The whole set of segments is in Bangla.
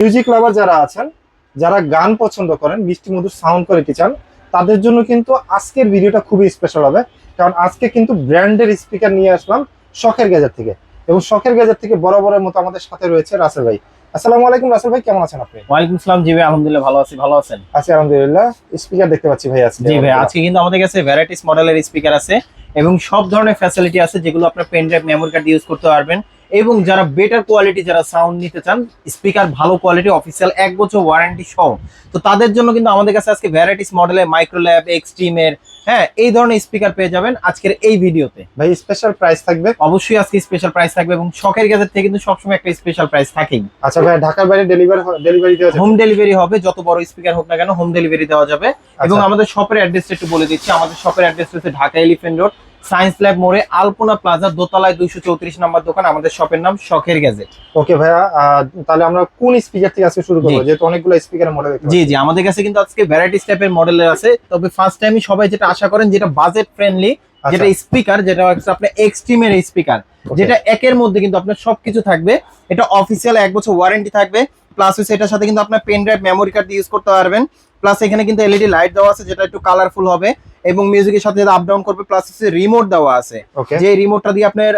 মিউজিক লাভার যারা আছেন যারা গান পছন্দ করেন মিষ্টি মধুর সাউন্ড কোয়ালিটি চান তাদের জন্য কিন্তু আজকের ভিডিওটা খুবই স্পেশাল হবে। কারণ আজকে কিন্তু ব্র্যান্ডের স্পিকার নিয়ে আসলাম শখের গ্যাজেট থেকে। এবং শখের গ্যাজেট থেকে বরাবরের মতো আমাদের সাথে রয়েছে রাসেল ভাই। আসসালামু আলাইকুম রাসেল ভাই কেমন আছেন আপনি? ওয়ালাইকুম আসসালাম জি ভাই আলহামদুলিল্লাহ ভালো আছি ভালো আছেন? আছি আলহামদুলিল্লাহ। স্পিকার দেখতে পাচ্ছি ভাই আজকে। জি ভাই আজকে কিন্তু আমাদের কাছে ভ্যারাইটিস মডেলের স্পিকার আছে। এবং সব ধরনের ফ্যাসিলিটি আছে যেগুলো আপনার pen drive memory card use করতে পারবেন। এবং যারা বেটার কোয়ালিটি যারা সাউন্ড নিতে চান স্পিকার ভালো কোয়ালিটি অফিসিয়াল এক বছর ওয়ারেন্টি সহ তো তাদের জন্য কিন্তু আমাদের কাছে আজকে ভ্যারাইটিস মডেলের মাইক্রোল্যাব এক্সট্রিমের হ্যাঁ এই ধরনের স্পিকার পেয়ে যাবেন আজকের এই ভিডিওতে। ভাই স্পেশাল প্রাইস থাকবে? অবশ্যই আজকে স্পেশাল প্রাইস থাকবে এবং শখের গ্যাজেট থেকে কিন্তু সবসময় একটা স্পেশাল প্রাইস থাকেই। আচ্ছা ভাই ঢাকার বাইরে ডেলিভারি ডেলিভারি দেওয়া হোম ডেলিভারি হবে যত বড় স্পিকার হোক না কেন হোম ডেলিভারি দেওয়া যাবে। এবং আচ্ছা। আমাদের শপের অ্যাড্রেসটা একটু বলে দিচ্ছি আমাদের শপের অ্যাড্রেস হচ্ছে Dhaka Elephant Road Science Lab মোড়ে আলপনা প্লাজা দোতলায় দুইশো চৌত্রিশ নাম্বার দোকান আমাদের শপের নাম শখের গ্যাজেট। ওকে ভাইয়া তাহলে আমরা কোন স্পিকার থেকে আজকে শুরু করব? যেহেতু অনেকগুলো স্পিকারের মডেল জি জি আমাদের কাছে কিন্তু আজকে ভ্যারাইটিস টাইপের মডেলের আছে। তবে ফার্স্ট টাইমই সবাই যেটা আশা করেন যেটা বাজেট ফ্রেন্ডলি যেটা স্পিকার যেটা হচ্ছে আপনার এক্সট্রিমের স্পিকার যেটা একের মধ্যে কিন্তু আপনার সবকিছু থাকবে। এটা অফিসিয়াল এক বছর ওয়ারেন্টি থাকবে। প্লাস হচ্ছে এটার সাথে কিন্তু আপনার pen drive memory card use করতে পারবেন। প্লাস এখানে কিন্তু এলইডি লাইট দেওয়া আছে যেটা একটু কালারফুল হবে। এবং মিউজিকের সাথে আপ ডাউন করবে প্লাস হচ্ছে রিমোট দেওয়া আছে। যে রিমোটটা দিয়ে আপনার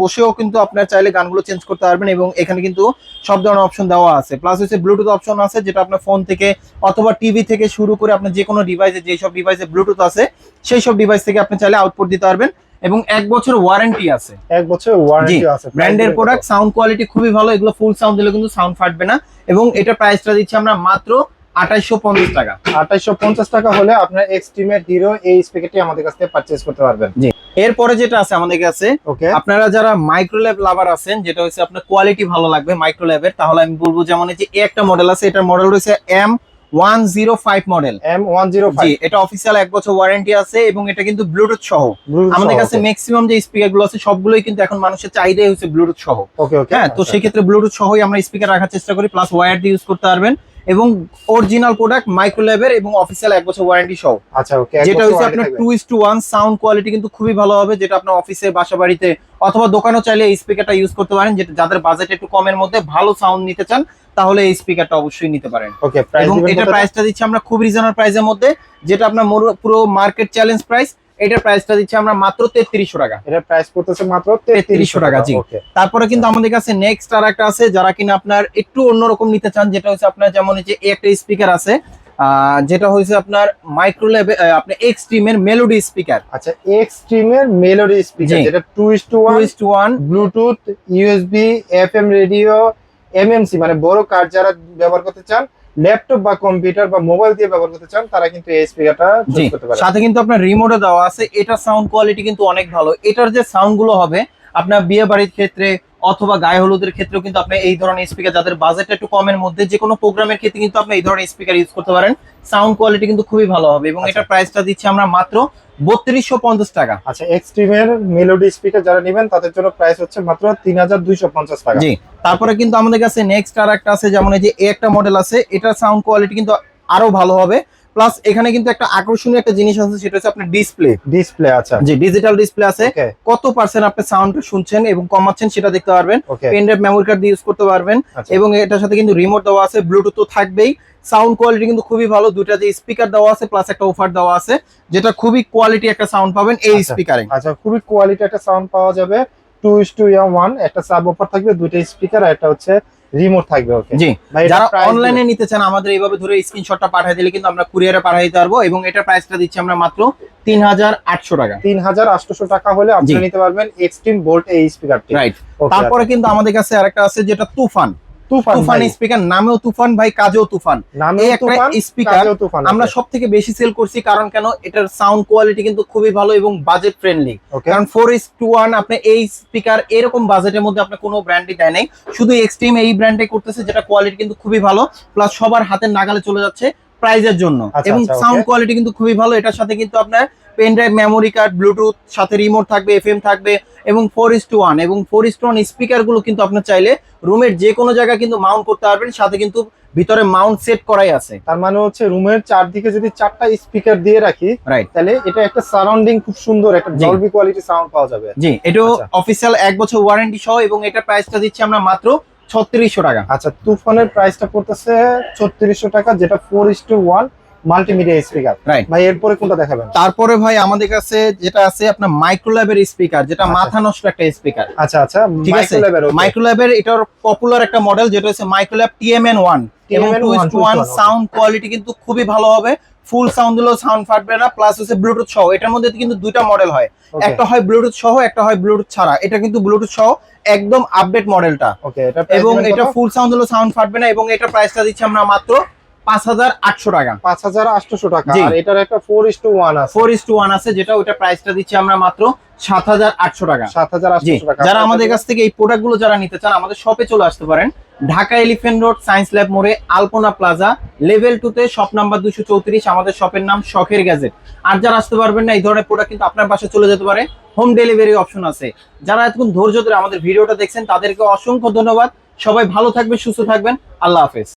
বসেও কিন্তু আপনার চাইলে গানগুলো চেঞ্জ করতে পারবেন এবং এখানে কিন্তু সব ধরনের অপশন দেওয়া আছে। প্লাস হচ্ছে ব্লুটুথ অপশন আছে যেটা আপনার ফোন থেকে অথবা টিভি থেকে শুরু করে আপনার যে কোনো ডিভাইসে যেই সব ডিভাইসে ব্লুটুথ আছে সেই সব ডিভাইস থেকে আপনি চাইলে আউটপুট দিতে পারবেন এবং এক বছর ওয়ারেন্টি আছে। এক বছর ওয়ারেন্টি আছে। ব্র্যান্ডের প্রোডাক্ট সাউন্ড কোয়ালিটি খুবই ভালো এগুলো ফুল সাউন্ড দিলে কিন্তু সাউন্ড ফাটবে না এবং এটা প্রাইসটা দিচ্ছি আমরা মাত্র আঠাইশশো পঞ্চাশ টাকা। আঠাইশো পঞ্চাশ টাকা হলে আপনার এক্সট্রিমের হিরো এই স্পিকারটি আমাদের কাছ থেকে পারচেজ করতে পারবেন। এরপরে যেটা আছে আমাদের কাছে আপনারা যারা মাইক্রোল্যাব লাভার আছেন যেটা হচ্ছে আপনার কোয়ালিটি ভালো লাগবে মাইক্রোল্যাবের তাহলে আমি বলব যেমন এই যে একটা মডেল আছে এটার মডেল রয়েছে এম মডেল জি এটা এক বছর ওয়ারেন্টি আছে এবং এটা কিন্তু ব্লুটুথ সহ। আমাদের কাছে ম্যাক্সিমাম যে স্পিকারগুলো আছে সবগুলোই কিন্তু এখন মানুষের চাহিদাই হচ্ছে ব্লুটুথ সহ। ওকে ওকে হ্যাঁ তো সেই ক্ষেত্রে ব্লুটুথ সহই আমরা স্পিকার রাখার চেষ্টা করি প্লাস ওয়্যার দিয়ে ইউজ করতে পারবেন। এবং অরিজিনাল প্রোডাক্ট মাইক্রোল্যাবের এবং অফিসিয়াল এক বছর ওয়ারেন্টি সহ। আচ্ছা ওকে যেটা হচ্ছে আপনার two is to one sound quality কিন্তু খুবই ভালো হবে যেটা আপনার অফিসে বাসা বাড়িতে অথবা দোকানেও চাইলে এই স্পিকারটা ইউজ করতে পারেন যেটা যাদের বাজেট একটু কমের মধ্যে ভালো সাউন্ড নিতে চান তাহলে এই স্পিকারটা অবশ্যই নিতে পারেন। ওকে প্রাইস এবং এটা প্রাইসটা দিচ্ছি আমরা খুব রিজনেবল প্রাইসের মধ্যে যেটা আপনার পুরো মার্কেট চ্যালেঞ্জ প্রাইস এটার প্রাইসটা দিচ্ছি আমরা মাত্র তেত্রিশশো টাকা। এটা প্রাইস পড়তেছে মাত্র 3300 টাকা, জি। তারপরে কিন্তু আমাদের কাছে নেক্সট আর একটা আছে যারা কিনা আপনার একটু অন্যরকম নিতে চান যেটা হচ্ছে আপনার যেমন এই যে একটা স্পিকার আছে যেটা হয়েছে আপনার মাইক্রোলেভ আপনার এক্সট্রিমের মেলোডি স্পিকার আচ্ছা এক্সট্রিমের মেলোডি স্পিকার যেটা two is to one two one Bluetooth USB FM radio MMC মানে বড় কার যারা ব্যবহার করতে চান ল্যাপটপ বা কম্পিউটার বা মোবাইল দিয়ে ব্যবহার করতে চান তারা কিন্তু এই স্পিকারটা চুজ করতে পারে সাথে কিন্তু আপনার রিমোটে দেওয়া আছে। এটা সাউন্ড কোয়ালিটি কিন্তু অনেক ভালো। এটার যে সাউন্ডগুলো হবে আপনার বিয়ে বাড়ির ক্ষেত্রে অথবা গায়ে হলুদের ক্ষেত্রেও কিন্তু আপনি এই ধরনের স্পিকার যাদের বাজেট একটু কমের মধ্যে যে কোনো প্রোগ্রামের ক্ষেত্রে কিন্তু আপনি এই ধরনের স্পিকার ইউজ করতে পারেন। সাউন্ড কোয়ালিটি কিন্তু খুবই ভালো হবে এবং আচ্ছা। এটার প্রাইসটা দিচ্ছি আমরা মাত্র বত্রিশশো পঞ্চাশ টাকা। আচ্ছা এক্সট্রিমের মেলোডি স্পিকার যারা নেবেন তাদের জন্য প্রাইস হচ্ছে মাত্র তিন হাজার দুইশো পঞ্চাশ টাকা। জি তারপরে কিন্তু আমাদের কাছে নেক্সট আর একটা আছে যেমন এই যে একটা মডেল আছে এটার সাউন্ড কোয়ালিটি কিন্তু আরও ভালো হবে। প্লাস এখানে কিন্তু একটা আকর্ষণীয় একটা জিনিস আছে সেটা হচ্ছে আপনার ডিসপ্লে ডিসপ্লে আচ্ছা। যে ডিজিটাল ডিসপ্লে আছে। কত পার্সেন্ট আপনি সাউন্ড শুনছেন এবং কমাচ্ছেন সেটা দেখতে পারবেন। পেন ড্রাইভ মেমোরি কার্ড দিয়ে ইউজ করতে পারবেন। আচ্ছা। এবং এটার সাথে কিন্তু রিমোট দেওয়া আছে ব্লুটুথ তো থাকবেই। সাউন্ড কোয়ালিটি কিন্তু খুবই ভালো দুইটা যে স্পিকার দেওয়া আছে প্লাস একটা অফার দেওয়া আছে যেটা খুবই কোয়ালিটি একটা সাউন্ড পাবেন এই আচ্ছা। স্পিকারে আচ্ছা খুবই কোয়ালিটি একটা সাউন্ড পাওয়া যাবে। টু ইস টু ওয়ান একটা সাব অফার থাকবে দুইটা স্পিকার আর একটা হচ্ছে রিমোট থাকবে ওকে জি। যারা অনলাইনে নিতে চান আমাদের এইভাবে ধরে স্ক্রিনশটটা পাঠিয়ে দিলে কিন্তু আমরা কুরিয়ারে পাঠিয়ে দিতে পারব এবং এটা প্রাইসটা দিচ্ছি আমরা মাত্র তিন হাজার আটশো টাকা। তিন হাজার আটশোশো টাকা হলে আপনি নিতে পারবেন এক্সট্রিম বোল্ট এই স্পিকারটি রাইট তারপরে কিন্তু আমাদের কাছে আরেকটা আছে যেটা তুফান। আচ্ছা। তুফান। স্পিকার নামেও তুফান ভাই কাজেও তুফান। এই একটা আমরা সব থেকে বেশি সেল করছি কারণ কেন? এটার সাউন্ড কোয়ালিটি কিন্তু খুবই ভালো এবং বাজেট ফ্রেন্ডলি কারণ ফোর ইস টু ওয়ান আপনি এই স্পিকার এরকম বাজেটের মধ্যে আপনি কোনো ব্র্যান্ডই দেয় নাই। শুধু এক্সট্রিম এই ব্র্যান্ডে করতেছে যেটা কোয়ালিটি কিন্তু খুবই ভালো প্লাস সবার হাতের নাগালে চলে যাচ্ছে প্রাইজের জন্য। আচ্ছা, এবং আচ্ছা, সাউন্ড কোয়ালিটি কিন্তু খুবই ভালো এটার সাথে কিন্তু আপনার pen drive memory card Bluetooth সাথে রিমোট থাকবে এফএম থাকবে এবং ফোর ইস টু ওয়ান এবং ফোর ইস টু ওয়ান স্পিকারগুলো কিন্তু আপনার চাইলে রুমের যে কোনো জায়গায় কিন্তু মাউন্ট করতে পারবেন সাথে কিন্তু ভিতরে মাউন্ট সেট করাই আছে। তার মানে হচ্ছে রুমের চারদিকে যদি চারটা স্পিকার দিয়ে রাখি রাইট তাহলে এটা একটা সারাউন্ডিং খুব সুন্দর একটা জলবি কোয়ালিটি সাউন্ড পাওয়া যাবে। জি আচ্ছা। অফিসিয়াল এক বছর ওয়ারেন্টি সহ এবং এটা প্রাইসটা দিচ্ছি আমরা মাত্র ছত্রিশশো টাকা। আচ্ছা তুফানের প্রাইসটা পড়তেছে ছত্রিশশো টাকা যেটা four is to one multimedia speaker Right. ভাই এরপরে কোনটা দেখাবেন? তারপরে ভাই আমাদের কাছে যেটা আছে আপনার মাইক্রোল্যাবের স্পিকার যেটা আচ্ছা। মাথা নষ্ট একটা স্পিকার আচ্ছা আচ্ছা ঠিক আছে. মাইক্রোল্যাবের এটার পপুলার একটা মডেল যেটা হচ্ছে মাইক্রোল্যাব টিএমএন ওয়ান এবং two one, two one. Sound quality কিন্তু খুবই ভালো হবে। ফুল সাউন্ড দিলেও সাউন্ড ফাটবে না প্লাস হচ্ছে ব্লুটুথ সহ। এটার মধ্যে কিন্তু দুইটা মডেল হয়। একটা হয় ব্লুটুথ সহ একটা হয় ব্লুটুথ ছাড়া। এটা কিন্তু ব্লুটুথ সহ একদম আপডেট মডেলটা এবং এটা ফুল সাউন্ড দিলেও সাউন্ড ফাটবে না এবং এটা প্রাইসটা দিচ্ছি আমরা মাত্র পাঁচ হাজার আটশো টাকা। পাঁচ হাজার আটশোশো টাকা। আর এটার একটা ফোর ইস টু ওয়ান আছে। ফোর ইস টু ওয়ান আছে যেটা ওইটা প্রাইসটা দিচ্ছি আমরা মাত্র সাত হাজার আটশো টাকা। সাত হাজার টাকা। যারা আমাদের কাছ থেকে এই প্রোডাক্টগুলো যারা নিতে চান আমাদের শপে চলে আসতে পারেন। Dhaka Elephant Road Science Lab মোড়ে আলপনা প্লাজা লেভেল টু তে শপ নাম্বার দুশো চৌত্রিশ আমাদের শপের নাম শখের গ্যাজেট আর যারা আসতে পারবেন না এই ধরনের প্রোডাক্ট কিন্তু আপনার পাশে চলে যেতে পারে। হোম ডেলিভারি অপশন আছে। যারা এতক্ষণ ধৈর্য ধরে আমাদের ভিডিওটা দেখছেন তাদেরকে অসংখ্য ধন্যবাদ। সবাই ভালো থাকবেন সুস্থ থাকবেন। আল্লাহ হাফেজ।